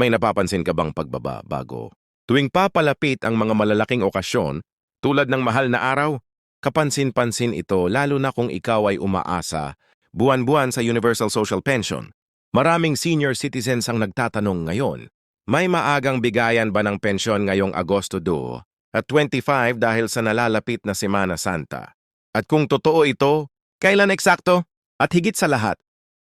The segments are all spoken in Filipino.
May napapansin ka bang pagbabago? Tuwing papalapit ang mga malalaking okasyon, tulad ng mahal na araw, kapansin-pansin ito lalo na kung ikaw ay umaasa, buwan-buwan sa Universal Social Pension. Maraming senior citizens ang nagtatanong ngayon, may maagang bigayan ba ng pensyon ngayong Agosto 2 at 25 dahil sa nalalapit na Semana Santa? At kung totoo ito, kailan eksakto? At higit sa lahat,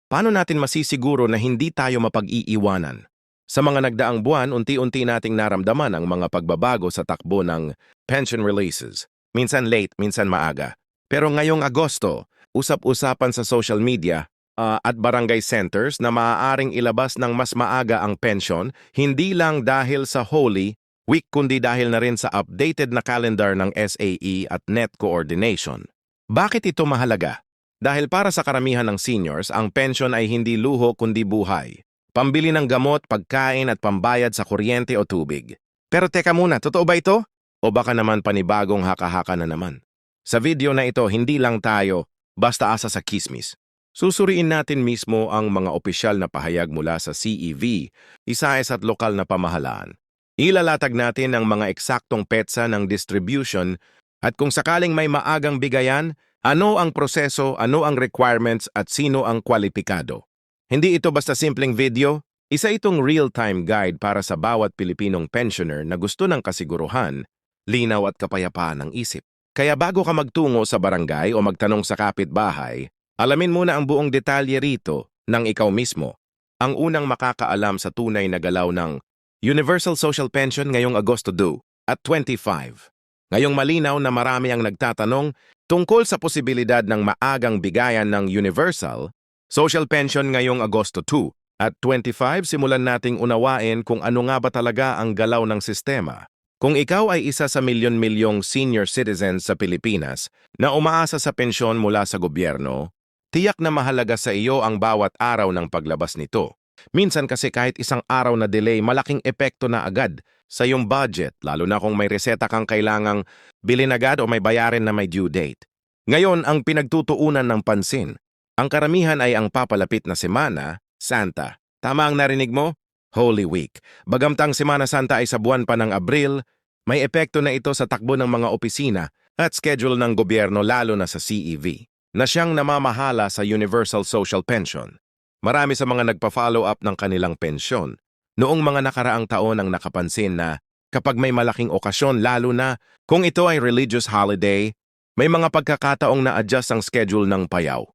paano natin masisiguro na hindi tayo mapag-iiwanan? Sa mga nagdaang buwan, unti-unti nating naramdaman ang mga pagbabago sa takbo ng pension releases. Minsan late, minsan maaga. Pero ngayong Agosto, usap-usapan sa social media ah, at barangay centers na maaaring ilabas ng mas maaga ang pension, hindi lang dahil sa Holy Week kundi dahil na rin sa updated na calendar ng SAE at Net Coordination. Bakit ito mahalaga? Dahil para sa karamihan ng seniors, ang pension ay hindi luho kundi buhay. Pambili ng gamot, pagkain at pambayad sa kuryente o tubig. Pero teka muna, totoo ba ito? O baka naman panibagong haka-haka na naman? Sa video na ito, hindi lang tayo basta asa sa kismis. Susuriin natin mismo ang mga opisyal na pahayag mula sa CEV, ISAES at lokal na pamahalaan. Ilalatag natin ang mga eksaktong petsa ng distribution at kung sakaling may maagang bigayan, ano ang proseso, ano ang requirements at sino ang kwalipikado. Hindi ito basta simpleng video, isa itong real-time guide para sa bawat Pilipinong pensioner na gusto ng kasiguruhan, linaw at kapayapaan ng isip. Kaya bago ka magtungo sa barangay o magtanong sa kapitbahay, alamin muna ang buong detalye rito ng ikaw mismo. Ang unang makakaalam sa tunay na galaw ng Universal Social Pension ngayong Agosto 2 at 25. Ngayong malinaw na marami ang nagtatanong tungkol sa posibilidad ng maagang bigayan ng Universal Social pension ngayong Agosto 2 at 25 simulan nating unawain kung ano nga ba talaga ang galaw ng sistema. Kung ikaw ay isa sa milyon-milyong senior citizens sa Pilipinas na umaasa sa pensyon mula sa gobyerno, tiyak na mahalaga sa iyo ang bawat araw ng paglabas nito. Minsan kasi kahit isang araw na delay, malaking epekto na agad sa iyong budget, lalo na kung may reseta kang kailangang bilhin agad o may bayarin na may due date. Ngayon, ang pinagtutuunan ng pansin, ang karamihan ay ang papalapit na semana, Santa. Tama ang narinig mo? Holy Week. Bagamtang Semana Santa ay sa buwan pa ng Abril, may epekto na ito sa takbo ng mga opisina at schedule ng gobyerno lalo na sa CEV, na siyang namamahala sa Universal Social Pension. Marami sa mga nagpa-follow up ng kanilang pensyon. Noong mga nakaraang taon ang nakapansin na kapag may malaking okasyon lalo na kung ito ay religious holiday, may mga pagkakataong na-adjust ang schedule ng payaw.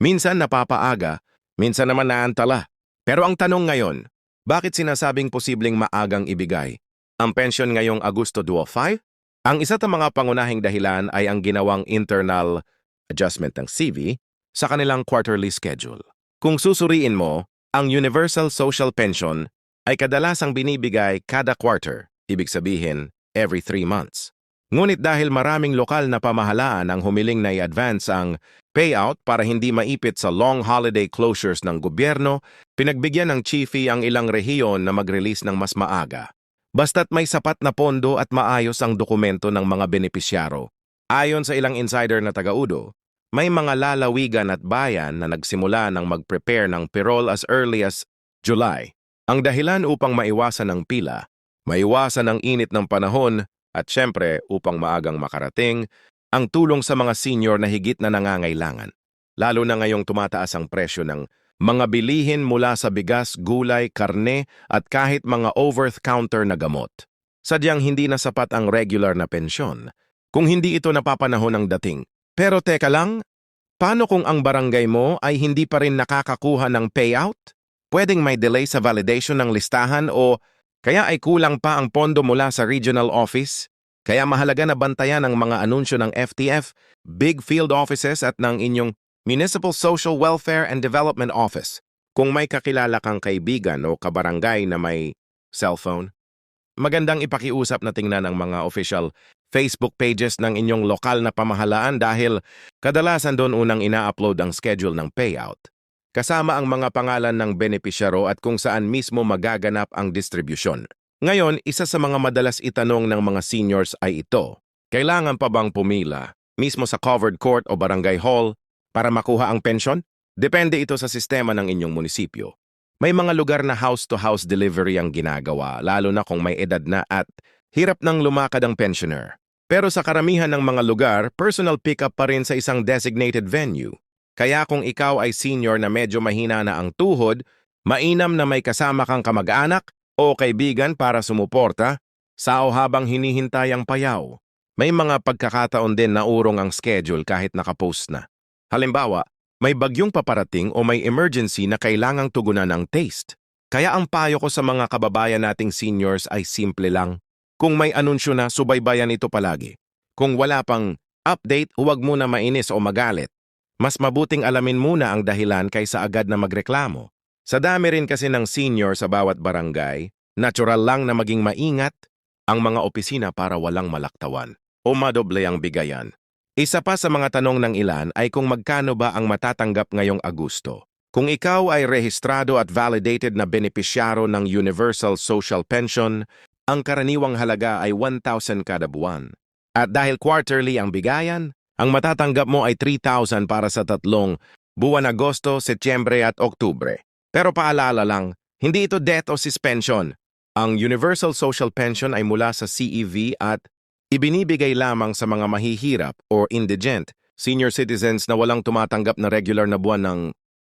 Minsan napapaaga, minsan naman naantala. Pero ang tanong ngayon, bakit sinasabing posibleng maagang ibigay? Ang pensyon ngayong Agosto 25? Ang isa sa mga pangunahing dahilan ay ang ginawang internal adjustment ng CV sa kanilang quarterly schedule. Kung susuriin mo, ang Universal Social Pension ay kadalasang binibigay kada quarter, ibig sabihin every three months. Ngunit dahil maraming lokal na pamahalaan ang humiling na i-advance ang payout para hindi maipit sa long holiday closures ng gobyerno, pinagbigyan ng chiefy ang ilang rehiyon na mag-release ng mas maaga. Basta't may sapat na pondo at maayos ang dokumento ng mga benepisyaro. Ayon sa ilang insider na taga-udo, may mga lalawigan at bayan na nagsimula ng mag-prepare ng payroll as early as July. Ang dahilan upang maiwasan ang pila, maiwasan ang init ng panahon at syempre, upang maagang makarating, ang tulong sa mga senior na higit na nangangailangan. Lalo na ngayong tumataas ang presyo ng mga bilihin mula sa bigas, gulay, karne at kahit mga over-the-counter na gamot. Sadyang hindi na sapat ang regular na pensyon kung hindi ito napapanahon ng dating. Pero teka lang, paano kung ang barangay mo ay hindi pa rin nakakakuha ng payout? Pwedeng may delay sa validation ng listahan o kaya ay kulang pa ang pondo mula sa regional office, kaya mahalaga na bantayan ang mga anunsyo ng FTF, big field offices at ng inyong Municipal Social Welfare and Development Office. Kung may kakilala kang kaibigan o kabarangay na may cellphone, magandang ipakiusap na tingnan ang mga official Facebook pages ng inyong lokal na pamahalaan dahil kadalasan doon unang ina-upload ang schedule ng payout kasama ang mga pangalan ng benepisyaro at kung saan mismo magaganap ang distribusyon. Ngayon, isa sa mga madalas itanong ng mga seniors ay ito. Kailangan pa bang pumila mismo sa covered court o barangay hall para makuha ang pensyon? Depende ito sa sistema ng inyong munisipyo. May mga lugar na house-to-house delivery ang ginagawa, lalo na kung may edad na at hirap nang lumakad ang pensioner. Pero sa karamihan ng mga lugar, personal pickup pa rin sa isang designated venue. Kaya kung ikaw ay senior na medyo mahina na ang tuhod, mainam na may kasama kang kamag-anak o kaibigan para sumuporta, sao habang hinihintay ang payaw. May mga pagkakataon din na urong ang schedule kahit nakapost na. Halimbawa, may bagyong paparating o may emergency na kailangang tugunan ng taste. Kaya ang payo ko sa mga kababayan nating seniors ay simple lang. Kung may anunsyo na, subaybayan ito palagi. Kung wala pang update, huwag muna mainis o magalit. Mas mabuting alamin muna ang dahilan kaysa agad na magreklamo. Sa dami rin kasi ng senior sa bawat barangay, natural lang na maging maingat ang mga opisina para walang malaktawan o madoble ang bigayan. Isa pa sa mga tanong ng ilan ay kung magkano ba ang matatanggap ngayong Agosto. Kung ikaw ay rehistrado at validated na benepisyaro ng Universal Social Pension, ang karaniwang halaga ay 1,000 kada buwan. At dahil quarterly ang bigayan, ang matatanggap mo ay 3,000 para sa tatlong buwan Agosto, Setyembre at Oktubre. Pero paalala lang, hindi ito debt o suspension. Ang Universal Social Pension ay mula sa CEV at ibinibigay lamang sa mga mahihirap or indigent, senior citizens na walang tumatanggap na regular na buwan ng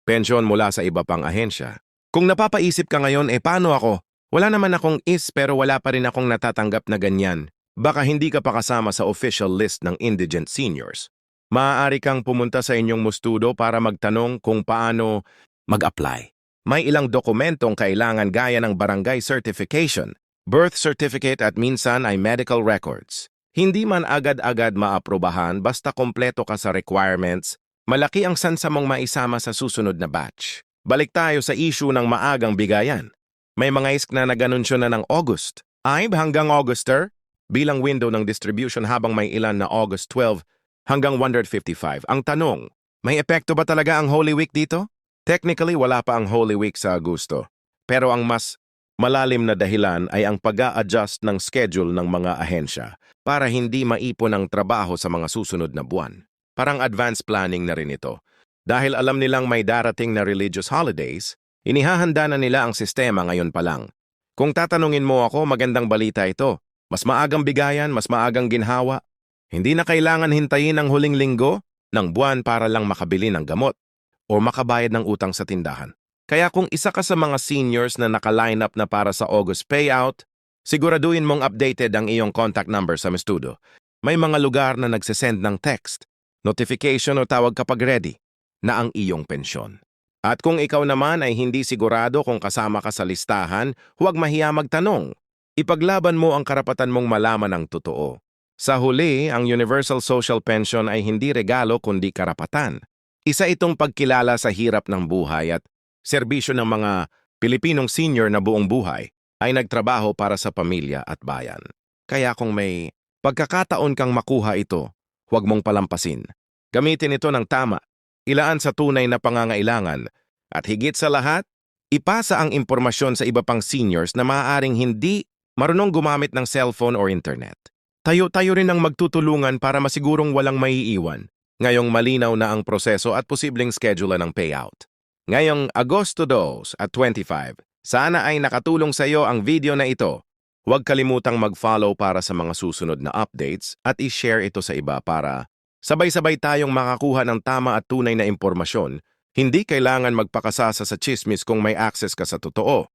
pensyon mula sa iba pang ahensya. Kung napapaisip ka ngayon, eh paano ako? Wala naman akong is pero wala pa rin akong natatanggap na ganyan. Baka hindi ka pa kasama sa official list ng indigent seniors. Maaari kang pumunta sa inyong mustudo para magtanong kung paano mag-apply. May ilang dokumentong kailangan gaya ng barangay certification, birth certificate at minsan ay medical records. Hindi man agad-agad maaprobahan basta kompleto ka sa requirements, malaki ang sansa mong maisama sa susunod na batch. Balik tayo sa issue ng maagang bigayan. May mga isk na nag-anunsyo na ng August. Ay hanggang Auguster, bilang window ng distribution habang may ilan na August 12 hanggang 155. Ang tanong, may epekto ba talaga ang Holy Week dito? Technically, wala pa ang Holy Week sa Agosto. Pero ang mas malalim na dahilan ay ang pag adjust ng schedule ng mga ahensya para hindi maipon ang trabaho sa mga susunod na buwan. Parang advance planning na rin ito. Dahil alam nilang may darating na religious holidays, inihahanda na nila ang sistema ngayon pa lang. Kung tatanungin mo ako, magandang balita ito. Mas maagang bigayan, mas maagang ginhawa. Hindi na kailangan hintayin ang huling linggo ng buwan para lang makabili ng gamot o makabayad ng utang sa tindahan. Kaya kung isa ka sa mga seniors na naka-line up na para sa August payout, siguraduhin mong updated ang iyong contact number sa Mestudo. May mga lugar na nagsesend ng text, notification o tawag kapag ready na ang iyong pensyon. At kung ikaw naman ay hindi sigurado kung kasama ka sa listahan, huwag mahiya magtanong. Ipaglaban mo ang karapatan mong malaman ang totoo. Sa huli, ang Universal Social Pension ay hindi regalo kundi karapatan. Isa itong pagkilala sa hirap ng buhay at serbisyo ng mga Pilipinong senior na buong buhay ay nagtrabaho para sa pamilya at bayan. Kaya kung may pagkakataon kang makuha ito, huwag mong palampasin. Gamitin ito ng tama, ilaan sa tunay na pangangailangan, at higit sa lahat, ipasa ang impormasyon sa iba pang seniors na maaaring hindi marunong gumamit ng cellphone or internet. Tayo-tayo rin ang magtutulungan para masigurong walang maiiwan. Ngayong malinaw na ang proseso at posibleng schedule ng payout. Ngayong Agosto 2 at 25, sana ay nakatulong sa iyo ang video na ito. Huwag kalimutang mag-follow para sa mga susunod na updates at i-share ito sa iba para sabay-sabay tayong makakuha ng tama at tunay na impormasyon. Hindi kailangan magpakasasa sa chismis kung may access ka sa totoo.